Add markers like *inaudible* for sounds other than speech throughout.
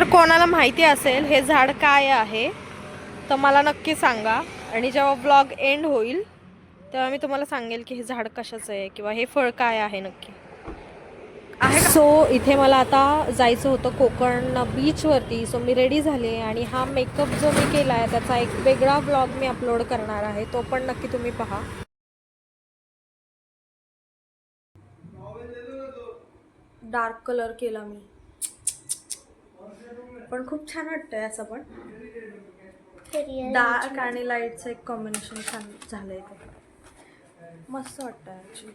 जर कोणाला माहिती असेल हे झाड काय आहे तर मला नक्की सांगा. आणि जेव्हा ब्लॉग एंड होईल तेव्हा मी तुम्हाला सांगेल की हे झाड कशाचं आहे किंवा हे फळ काय आहे नक्की. आहे सो इथे मला आता जायचं होतं कोकण बीचवरती सो मी रेडी झाले आणि हा मेकअप जो मी केला आहे त्याचा एक वेगळा ब्लॉग मी अपलोड करणार आहे. तो पण नक्की तुम्ही पहा. डार्क कलर केला मी. पण खूप छान वाटतंय असं पण. डार्क आणि लाईटचं एक कॉम्बिनेशन छान झालंय ते. मस्त वाटतं ॲक्च्युली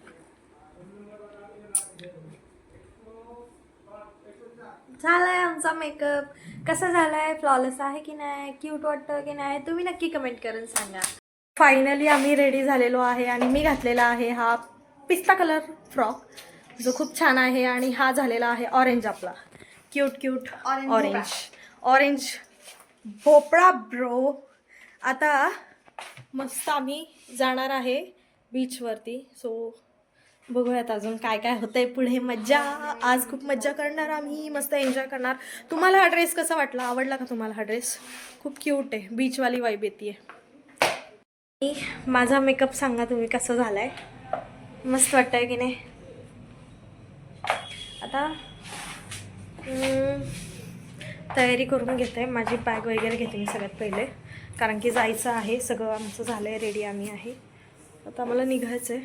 झालाय आमचा मेकअप कसा झालाय? फ्लॉलेस आहे की नाही? क्यूट वाटतं की नाही? तुम्ही नक्की कमेंट करून सांगा. फायनली आम्ही रेडी झालेलो आहे आणि मी घातलेला आहे हा पिस्ता कलर फ्रॉक जो खूप छान आहे आणि हा झालेला आहे ऑरेंज आपला. Cute cute. ऑरेंज ऑरेंज भोपळा ब्रो आता मस्त आम्ही जाणार आहे बीचवरती सो बघूयात अजून काय काय होतंय पुढे. मज्जा. आज खूप मज्जा करणार आम्ही. मस्त एन्जॉय करणार. तुम्हाला हा ड्रेस कसा वाटला? आवडला का तुम्हाला हा ड्रेस खूप क्यूट आहे. बीचवाली वाईब येते माझा मेकअप सांगा तुम्ही कसं झालाय. मस्त वाटतंय की नाही? आता तयारी करून घेते. माझी बॅग वगैरे घेते मी सगळ्यात पहिले. कारण की जायचं आहे. सगळं आमचं झालं आहे रेडी आम्ही आहे. आता आम्हाला निघायचं आहे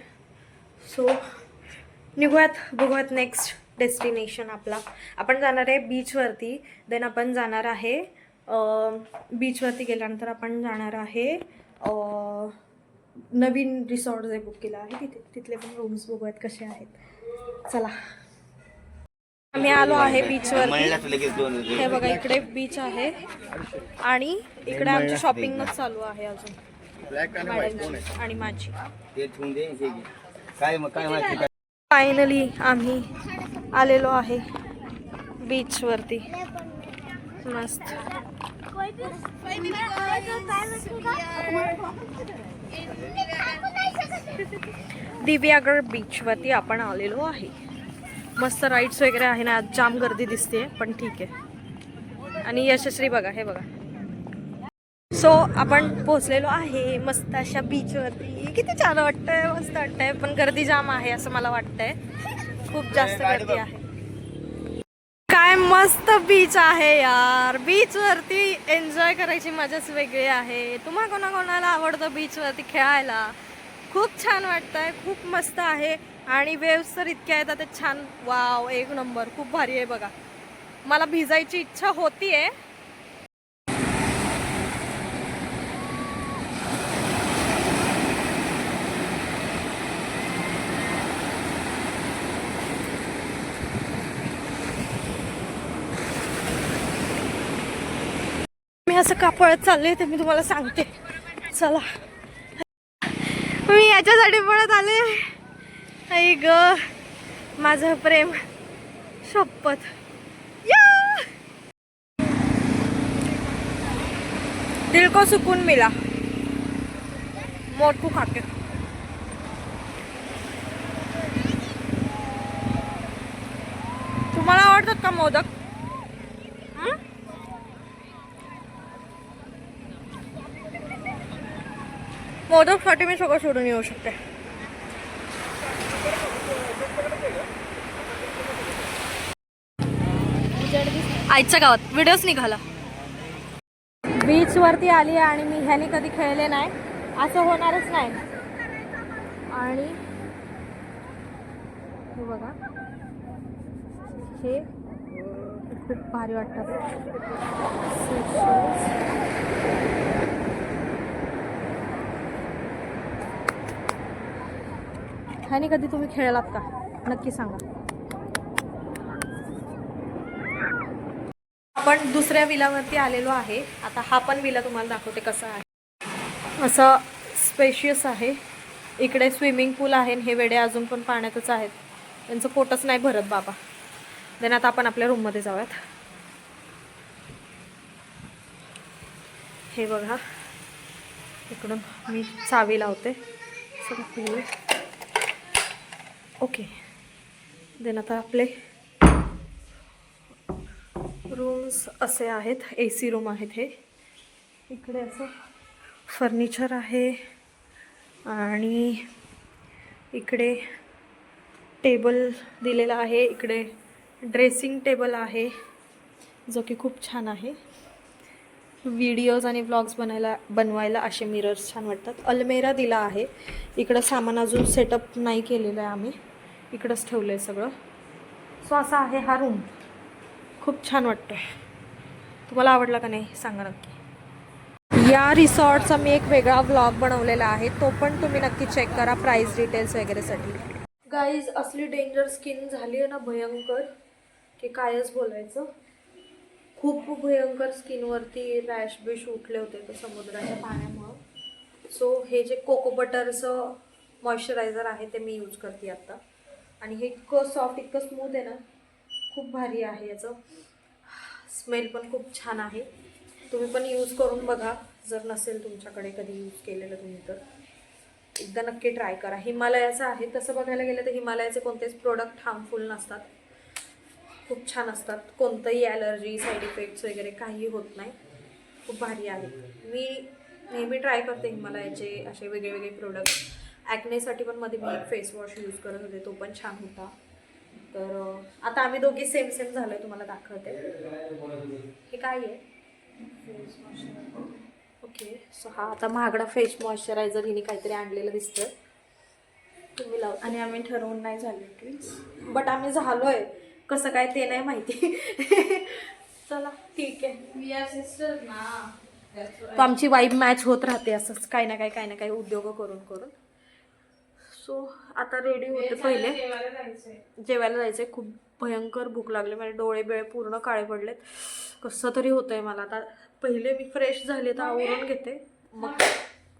सो निघूयात. बघूयात नेक्स्ट डेस्टिनेशन आपला. आपण जाणार आहे बीचवरती देन आपण जाणार आहे बीचवरती गेल्यानंतर आपण जाणार आहे नवीन रिसॉर्ट जे बुक केलं आहे तिथे तिथले पण रूम्स बघूयात कसे आहेत. चला. आम्ही आलो आहे बीचवरती हे बघा इकडे बीच आहे. आणि इकडे आमची शॉपिंगच चालू आहे अजून. ब्लॅक आणि माझी. ते ठेवून दे हे घे. काय मग काय माहिती काय? फायनली आम्ही आलेलो आहे बीचवरती मस्त. दिव्यागड बीचवरती आपण आलेलो आहे. मस्त राईड्स वगैरे आहे ना आज जाम गर्दी दिसते पण ठीक. आहे आणि यशस्वी बघा हे बघा. सो आपण पोहोचलेलो आहे मस्त अशा बीचवरती किती छान वाटतंय मस्त वाटतंय पण गर्दी जाम आहे असं मला वाटतंय. खूप जास्त गर्दी आहे. काय मस्त बीच आहे यार. बीच वरती एन्जॉय करायची मजाच वेगळी आहे. तुम्हा कोणाकोणाला आवडतं बीच वरती खेळायला? खूप छान वाटतंय खूप मस्त आहे. आणि वेव्स तर इतक्या येतात ते छान. वाव एक नंबर. खूप भारी आहे बघा. मला भिजायची इच्छा होतीये. मी असं का पळत चालले ते मी तुम्हाला सांगते. चला. मी याच्यासाठी पळत आले. आई ग. माझं प्रेम शपथ. या! दिल को सुकून मिला. मोटकू खाके तुम्हाला आवडतात का मोदक? हं? मोदकसाठी मी सगळं सोडून येऊ शकते. आईच्या गावात. व्हिडिओच निघाला. बीच वरती आली आणि मी ह्याने कधी खेळले नाही. असं होणारच नाही. आणि हे बघा. हे खूप भारी वाटतात ह्याने कधी तुम्ही खेळलात का? नक्की सांगा. आपण दुसऱ्या विलावरती आलेलो आहे. आता हा पण विला तुम्हाला दाखवते कसा आहे. असं स्पेशियस आहे. इकडे स्विमिंग पूल आहे हे वेडे अजून पण पाण्यातच आहेत. त्यांचं पोटच नाही भरत बाबा. देन आता आपण आपल्या रूममध्ये जाऊयात. हे बघा. इकडून मी चावी लावते. ओके देन आता आपले रूम्स असे आहेत ए सी रूम आहेत हे. इकडे असं फर्निचर आहे आणि इकडे टेबल दिलेला आहे. इकडे ड्रेसिंग टेबल आहे जो की खूप छान आहे. व्हिडिओज आणि व्लॉग्स बनायला बनवायला असे मिरर्स छान वाटतात. अलमेरा दिला आहे. इकडं सामान अजून सेटअप नाही केलेलं आहे आम्ही. इकडंच ठेवलं आहे सगळं. सो असा आहे हा रूम खूप छान वाटतं तुम्हाला आवडला का नाही सांगा नक्की. या रिसॉर्टचा मी एक वेगळा व्लॉग बनवलेला आहे. तो पण तुम्ही नक्की चेक करा प्राईस डिटेल्स वगैरेसाठी गाईज असली डेंजर स्किन झाली आहे ना भयंकर. की कायच बोलायचं. खूप भयंकर स्किनवरती रॅश बिश उठले होते तर समुद्राच्या पाण्यामुळं. सो हे जे कोको बटरचं मॉइश्चरायझर आहे ते मी यूज करते आता. आणि हे इतकं सॉफ्ट इतकं स्मूथ आहे ना खूप भारी आहे याचं. स्मेल पण खूप छान आहे. तुम्ही पण यूज करून बघा. जर नसेल तुमच्याकडे कधी यूज केलेलं तुम्ही तर. एकदा नक्की ट्राय करा. हिमालयाचं आहे. तसं बघायला गेलं तर हिमालयाचे कोणतेच प्रोडक्ट हार्मफुल नसतात. खूप छान असतात. कोणतंही ॲलर्जी साईड इफेक्ट्स वगैरे काही होत नाही. खूप भारी आहे. मी नेहमी ट्राय करते हिमालयाचे असे वेगळे वेगळे प्रोडक्ट ॲक्नेसाठी पण मध्ये मी एक फेस वॉश यूज करत होते. तो पण छान होता. तर आता आम्ही दोघी सेम सेम झालो आहे तुम्हाला दाखवते. हे काय आहे? ओके सो हा आता महागडा फेस मॉइश्चरायझर हिने काहीतरी आणलेलं दिसतंय. तुम्ही लाव. आणि आम्ही ठरवून नाही झाले प्लीज बट आम्ही झालोय. कसं काय ते नाही माहिती. *laughs* चला ठीक आहे. वी आर सिस्टर ना. तो आमची वाईब मॅच होत राहते असंच. काही ना काही काही ना काही उद्योग करून करून. सो आता रेडी होते पहिले. जेवायला जायचंय. खूप भयंकर भूक लागली. माझे डोळे बिळे पूर्ण काळे पडलेत. कसं तरी होतंय मला. आता पहिले मी फ्रेश झाले तर आवरून घेते. मग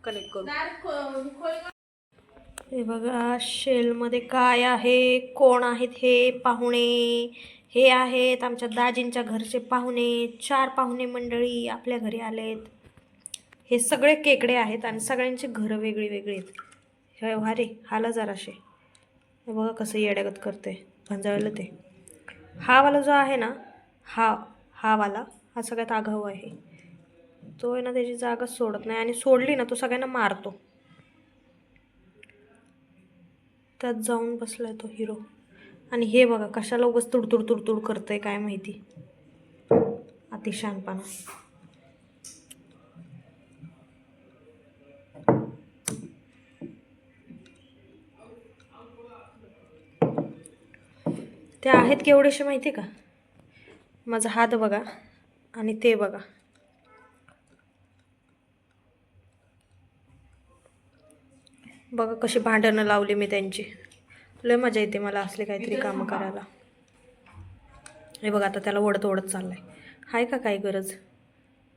कनेक्ट करू. हे बघा शेलमध्ये काय आहे? कोण आहेत हे पाहुणे? हे आहेत आमच्या दाजींच्या घरचे पाहुणे. चार पाहुणे मंडळी आपल्या घरी आलेत. हे सगळे केकडे आहेत आणि सगळ्यांची घरं वेगळी वेगळी आहेत. हे वारे हाला जराशे हे बघा कसं येड्यागत करते भंजाळलं ते. हा वाला जो आहे ना हा हा वाला हा सगळ्यात आघाऊ आहे. तो आहे ना त्याची जागा सोडत नाही आणि सोडली ना तो सगळ्यांना मारतो. त्यात जाऊन बसलाय तो हिरो आणि हे बघा कशाला उगाच तुडतुड तुडतुड करतंय काय माहिती. अतिशानपणा ते आहेत केवढेशे माहिती का? माझा हात बघा आणि ते बघा. बघा कशी भांडणं लावली मी त्यांची. लय मजा येते मला असले काहीतरी कामं करायला. हे बघा आता त्याला ओढत ओढत चाललाय. आहे का काही गरज?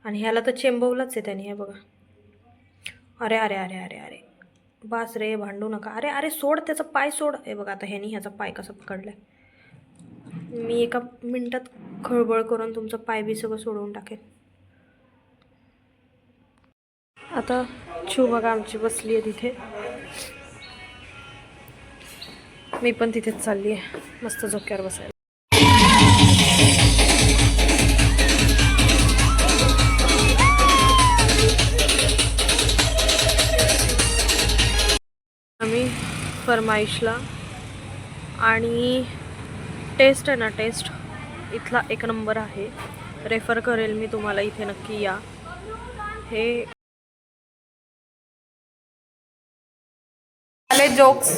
आणि ह्याला तर चेंबवलंच आहे त्याने हे बघा. अरे अरे अरे अरे अरे. बास रे भांडू नका. अरे अरे सोड त्याचा पाय सोड. हे बघा आता ह्यानी ह्याचा पाय कसा पकडलाय. मी एका मिनटात खळबळ करून तुमचं पायबी सगळं सोडवून टाकेन. आता छू बघा आमची बसली आहे तिथे. मी पण तिथेच चालली आहे. मस्त झोक्यावर बसायला. आम्ही फरमाईशला आणि टेस्ट आहे ना टेस्ट. इथला एक नंबर आहे. रेफर करेल मी तुम्हाला इथे नक्की या. हे झाले जोक्स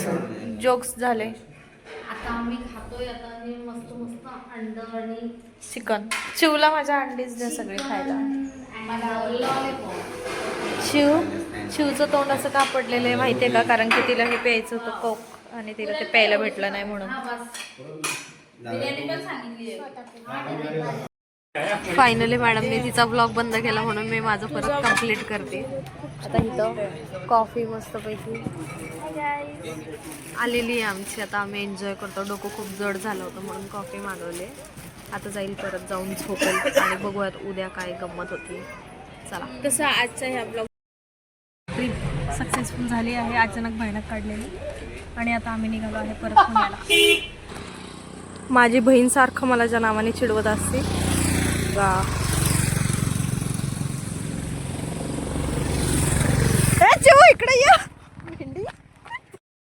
जोक्स झाले. आता आम्ही खातोय आता आणि मस्त मस्त अंड आणि चिकन चिवला माझ्या अंडीच द्या सगळे खायला. शिव शिवचं तोंड असं का पडलेलं आहे माहिती आहे का? कारण की तिला हे प्यायचं होतं कोक आणि तिला ते प्यायला भेटलं नाही म्हणून. फायनली मॅडमने तिचा ब्लॉग बंद केला म्हणून मी माझं परत कंप्लीट करते. आता इथं कॉफी मस्तपैकी आलेली आहे आमची. आता आम्ही एन्जॉय करतो. डोकं खूप जड झालं होतं म्हणून कॉफी मागवले. आता जाईल परत जाऊन झोपेल आणि बघूयात उद्या काय गंमत होती. चला. कसं आजचा ह्या ब्लॉग ट्रिप सक्सेसफुल झाली आहे. अचानक भयानक काढलेली. आणि आता आम्ही निघालो आहे परत पुण्याला. माझी बहीण सारखं मला ज्या नावाने चिडवत असते. चिऊ, इकडे ये.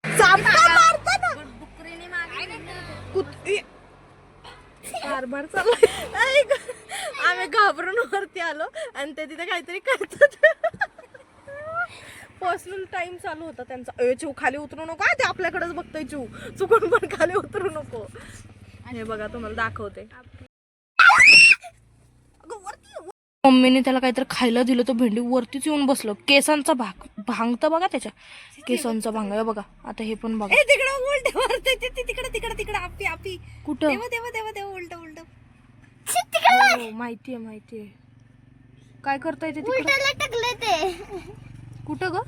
चाललाय. आम्ही घाबरून वरती आलो आणि ते तिथे काहीतरी करतात. पर्सनल टाइम चालू होता त्यांचा. ए चिव खाली उतरू नको ते आपल्याकडेच बघतोय चिव चुकून पण खाली उतरू नको. हे बघा तुम्हाला दाखवते. मम्मीने त्याला काहीतरी खायला दिलं तर भेंडी वरतीच येऊन बसलो. केसांचा भाग भांग तर बघा त्याच्या. केसांचा भांग आहे बघा. आता हे पण बघा. तिकडे उलट तिकडे तिकडे तिकडे आपी आपी. कुठं? उलट उलट. हो, माहितीये माहितीये. काय करता येते टाकले ते. कुठं ग?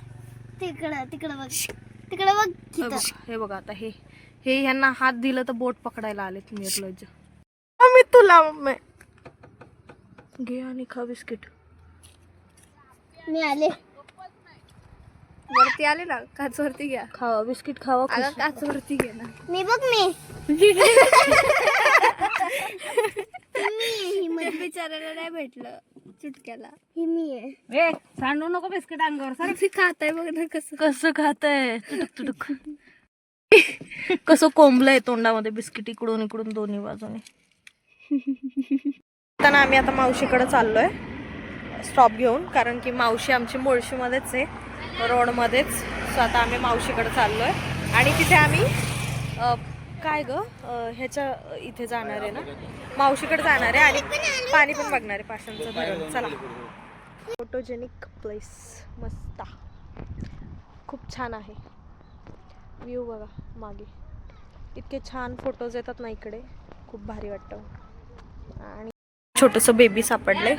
तिकडं तिकडं बघ. तिकडं बघ, हे बघा आता हे. हे ह्यांना हात दिलं तर बोट पकडायला आलेत निर्लज्ज मी तुला घे आणि खा बिस्किट. मी आले. वरती आले ना काच वरती घ्या. खावा बिस्किट खावा अगं. काच वरती घे ना. मी बघ मी. बिचारायला नाही भेटलं चुटक्याला. ही मी आहे. ए सांडू नको बिस्किट अंगावर सर. खाताय बघ ना कसं. कसं खात आहे तुटुक तुटुक. कसं कोंबलंय तोंडामध्ये बिस्किट इकडून इकडून दोन्ही बाजूने. आता आम्ही आता मावशीकडे चाललोय. स्टॉप घेऊन कारण की मावशी आमची मुळशीमध्येच आहे रोडमध्येच. सो आता आम्ही मावशीकडे चाललोय. आणि तिथे आम्ही काय ग? ह्याच्या इथे जाणार आहे ना? मावशीकडे जाणार आहे आणि पाणी पण बघणार आहे पाशांचं धरण. चला. फोटोजेनिक प्लेस मस्त. खूप छान आहे. व्ह्यू बघा मागे. इतके छान फोटोज येतात ना इकडे. खूप भारी वाटतं. आणि छोटंसं बेबी सापडलंय.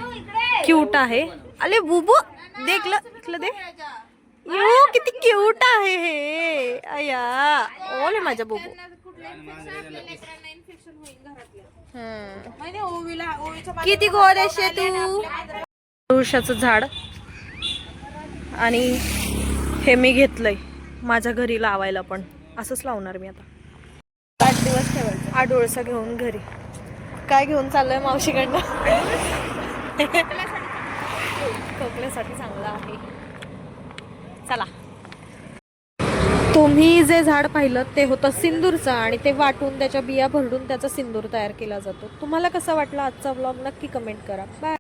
क्यूट आहे. अरे बुबू देखलं देखलं दे. यू किती क्यूट आहे हे. अया ओले माझ्या बुबू. किती गोड आहे तू. तुळशाचं झाड. आणि हे मी घेतलंय. माझ्या घरी लावायला पण. असंच लावणार मी आता. आठ दिवस ठेवायचं. आडोळसा घेऊन घरी. काय घेऊन चाललंय मावशीकडनं? खोकल्यासाठी चांगलं. आहे. चला. तुम्ही जे झाड पाहिलं ते होतं सिंदूरचं आणि ते वाटून त्याच्या बिया भरडून त्याचा सिंदूर तयार केला जातो. तुम्हाला कसा वाटला आजचा ब्लॉग नक्की कमेंट करा. बाय